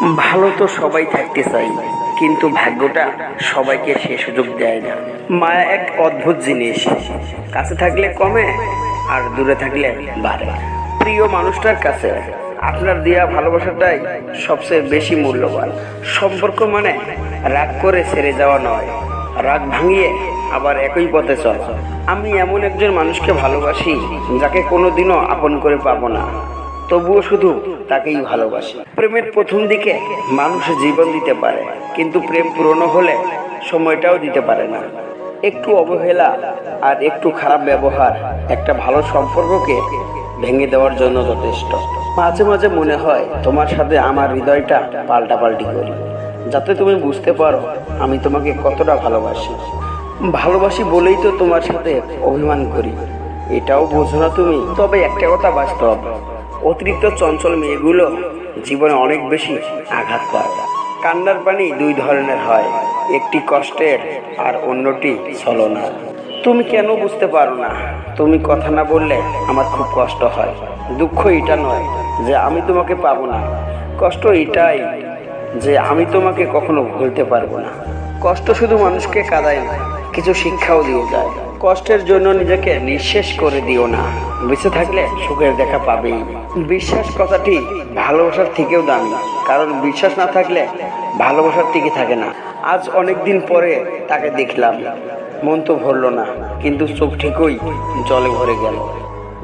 ভালো তো সবাই থাকতে চাই কিন্তু ভাগ্যটা সবাইকে সে সুযোগ দেয় না। মায়া এক অদ্ভুত জিনিস, কাছে থাকলে কমে আর দূরে থাকলে বাড়ে। প্রিয় মানুষটার কাছে আপনার দেওয়া ভালোবাসাটাই সবচেয়ে বেশি মূল্যবান। সম্পর্ক মানে রাগ করে ছেড়ে যাওয়া নয়, রাগ ভাঙিয়ে আবার একই পথে চল। আমি এমন একজন মানুষকে ভালোবাসি যাকে কোনোদিনও আপন করে পাবো না। তবুও শুধু তাকেই ভালোবাসি। প্রেমের প্রথম দিকে মানুষ জীবন দিতে পারে, কিন্তু প্রেম পুরনো হলে সময়টাও দিতে পারে না। একটু অবহেলা আর একটু খারাপ ব্যবহার একটা ভালো সম্পর্ককে ভেঙে দেওয়ার জন্য যথেষ্ট। মাঝে মাঝে মনে হয়, তোমার সাথে আমার হৃদয়টা পাল্টাপাল্টি করি। যাতে তুমি বুঝতে পারো, আমি তোমাকে কতটা ভালোবাসি। ভালোবাসি বলেই তো তোমার সাথে অভিমান করি। এটাও বোঝো না তুমি। তবে একটা কথা বাস্তব। অতিরিক্ত চঞ্চল মেয়েগুলো জীবনে অনেক বেশি আঘাত পায় কান্নার পানি দুই ধরনের হয়, একটি কষ্টের আর অন্যটি ছলনার। তুমি কেন বুঝতে পারো না? তুমি কথা না বললে আমার খুব কষ্ট হয়। দুঃখ এটা নয় যে আমি তোমাকে পাবো না। কষ্ট এটাই যে আমি তোমাকে কখনো ভুলতে পারব না। কষ্ট শুধু মানুষকে কাঁদায় না, কিছু শিক্ষাও দিয়ে যায়। কষ্টের জন্য নিজেকে নিঃশেষ করে দিও না। বেঁচে থাকলে সুখের দেখা পাবেই বিশ্বাস কথাটি ভালোবাসার থেকেও দামি। কারণ বিশ্বাস না থাকলে ভালোবাসার টিকে থাকে না। আজ অনেক দিন পরে তাকে দেখলাম। মন তো ভরলো না, কিন্তু চোখ ঠিকই জলে ভরে গেল।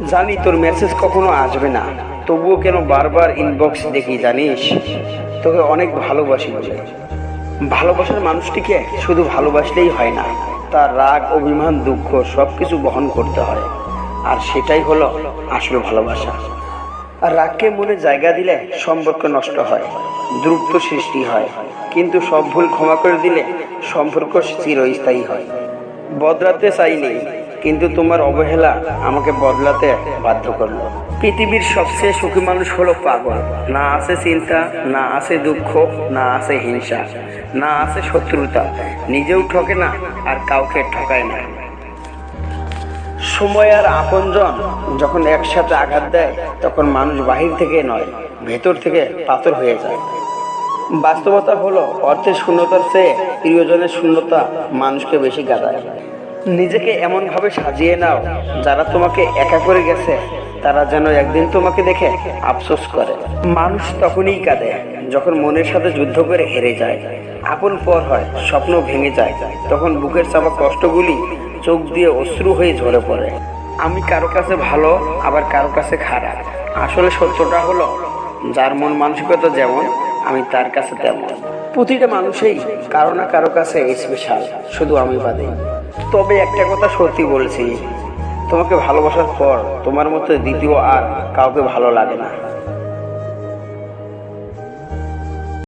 জানি তোর মেসেজ কখনো আসবে না। তবুও কেন বারবার ইনবক্স দেখি, জানিস? তোকে অনেক ভালোবাসি বলে। ভালোবাসার মানুষটিকে শুধু ভালোবাসলেই হয় না। তার রাগ, অভিমান, দুঃখ সব কিছু বহন করতে হয়। আর সেটাই হলো আসল ভালোবাসা। আর রাগকে মনে জায়গা দিলে সম্পর্ক নষ্ট হয়, দ্রুত সৃষ্টি হয়। কিন্তু সব ভুল ক্ষমা করে দিলে সম্পর্ক চিরস্থায়ী হয়। বদলাতে চাইনি কিন্তু তোমার অবহেলা আমাকে বদলাতে বাধ্য করল। পৃথিবীর সবচেয়ে সুখী মানুষ হলো পাগল। না আছে চিন্তা, না আছে দুঃখ, না আছে হিংসা, না আছে শত্রুতা। নিজেও ঠকে না, আর কাউকে ঠকায় না। সময় আর আপনজন যখন একসাথে আঘাত দেয়, তখন মানুষ বাহির থেকে নয়, ভেতর থেকে পাথর হয়ে যায়। বাস্তবতা হলো, অর্থের শূন্যতার চেয়ে প্রিয়জনের শূন্যতা মানুষকে বেশি গাদায় নিজেকে এমনভাবে সাজিয়ে নাও, যারা তোমাকে একা করে গেছে, তারা যেন একদিন তোমাকে দেখে আফসোস করে। মানুষ তখনই কাঁদে যখন মনের সাথে যুদ্ধ করে হেরে যায়। আপন পর হয়, স্বপ্ন ভেঙে যায়। তখন বুকের চাপা কষ্টগুলি চোখ দিয়ে অশ্রু হয়ে ঝরে পড়ে। আমি কারও কাছে ভালো, আবার কারও কাছে খারাপ। আসলে সত্যটা হলো, যার মন মানসিকতা যেমন, আমি তার কাছে তেমন। প্রতিটা মানুষই কারও না কারও কাছে স্পেশাল শুধু আমি বাদে। তবে একটা কথা সত্যি বলছি। তোমাকে ভালোবাসার পর তোমার মতো দ্বিতীয় আর কাউকে ভালো লাগে না।